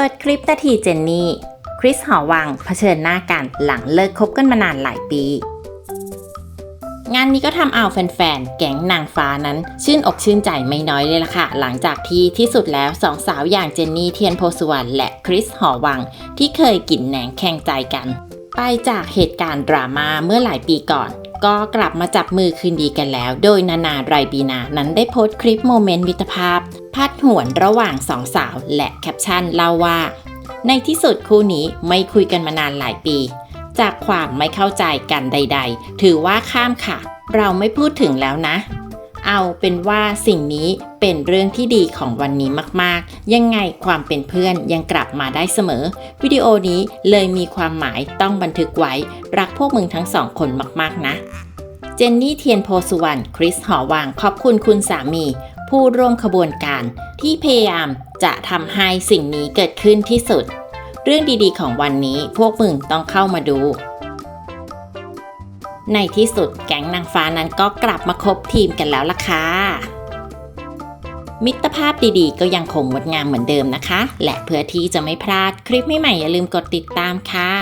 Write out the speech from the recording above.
เปิดคลิปนาทีเจนนี่ คริสหอวังเผชิญหน้ากันหลังเลิกคบกันมานานหลายปี งานนี้ก็ทำเอาแฟนๆ แก๊งนางฟ้านั้น ชื่นอกชื่นใจไม่น้อยเลยล่ะค่ะ หลังจากที่ที่สุดแล้วสองสาวอย่างเจนนี่เทียนโพสุวรรณและคริสหอวัง ที่เคยกินแหนงแข่งใจกัน ไปจากเหตุการณ์ดราม่าเมื่อหลายปีก่อน ก็กลับมาจับมือคืนดีกันแล้ว โดยนานาไรบีนานั้นได้โพสต์คลิปโมเมนต์มิตรภาพพัดหวนระหว่างสองสาว และแคปชั่นเล่าว่า ในที่สุดคู่นี้ไม่คุยกันมานานหลายปี จากความไม่เข้าใจกันใด ๆ ถือว่าข้ามค่ะ เราไม่พูดถึงแล้วนะ เอาเป็นว่าสิ่งนี้เป็นเรื่องที่ดีของวันนี้มากๆ ยังไงความเป็นเพื่อนยังกลับมาได้เสมอ วิดีโอนี้เลยมีความหมายต้องบันทึกไว้ รักพวกมึงทั้งสองคนมากๆนะ เจนนี่เทียนโพสุวรรณคริสหอวังขอบคุณคุณสามี ผู้ร่วมขบวนการ ที่พยายามจะทำให้สิ่งนี้เกิดขึ้นที่สุด เรื่องดีๆ ของวันนี้พวกมึงต้องเข้ามาดู ในที่สุดแก๊งนางฟ้านั้นก็กลับมาคบทีมกันแล้วล่ะค่ะ มิตรภาพดีๆ ก็ยังคงงดงามเหมือนเดิมนะคะ และเพื่อที่จะไม่พลาดคลิปใหม่ๆอย่าลืมกดติดตามค่ะ